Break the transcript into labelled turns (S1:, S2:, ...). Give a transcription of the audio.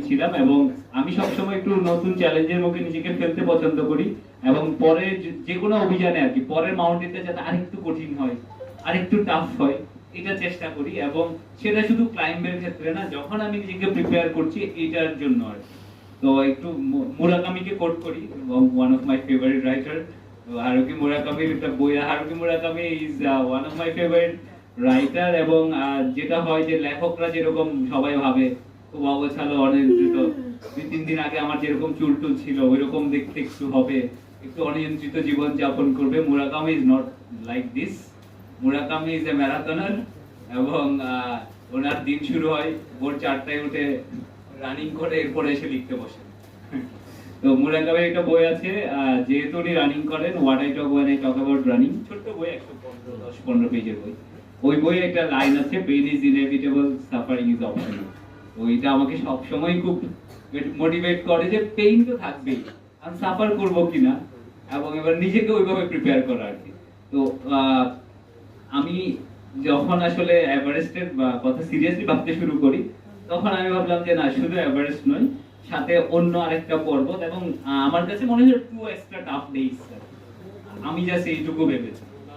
S1: ছিলাম এবং আমি সবসময় একটু নতুন চ্যালেঞ্জের মুখে নিজেকে ফেলতে পছন্দ করি এবং পরে যে- কোনো অভিযানে আর কি পরের মাউন্টেনটা যাতে আরেকটু কঠিন হয় আরেকটু টাফ হয় এটা চেষ্টা করি এবং সেটা শুধু ক্লাইম্বের ক্ষেত্রে না যখন আমি নিজেকে প্রিপেয়ার করছি এটার জন্য আর। তো একটু মুরাকামিকে কোট করি one of my favourite writer Haruki মুরাকামির একটা বই Haruki Murakami is one of my favourite writer এবং আহ, যেটা হয় যে লেখকরা যেরকম সবাই ভাবে খুব অগোছালো অনিয়ন্ত্রিত দুই, তিন দিন আগে আমার যেরকম চুল টুল ছিল, ওইরকম দেখতে একটু হবে। একটু অনিয়ন্ত্রিত জীবন যাপন করবে। Murakami is not like this Murakami is a marathoner এবং ওনার দিন শুরু হয়, ভোর চারটায় উঠে রানিং করে, এরপরে এসে লিখতে বসে। তো মুরাকামির একটা বই আছে যেহেতু উনি রানিং করেন what I talk when I talk about running ছোট্ট বই, একশো পনেরো, দশ, পনেরো পেজের বই। ওই বইয়ে একটা লাইন আছে pain is inevitable suffering is optional এটা আমাকে সবসময় খুব মোটিভেট করে যে পেইন তো থাকবেই। আমি সাফার করব কিনা? এবং এবার নিজেকে ওইভাবে প্রিপেয়ার করা আর কি। তো আমি যখন আসলে এভারেস্টের কথা সিরিয়াসলি ভাবতে শুরু করি, তখন আমি ভাবলাম যে না, শুধু এভারেস্ট নয়, সাথে অন্য আরেকটা পর্বত এবং আমার কাছে মনে হয় টু এক্সট্রা টাফ ডেইস আমি জাস্ট এইটুকু ভেবেছি।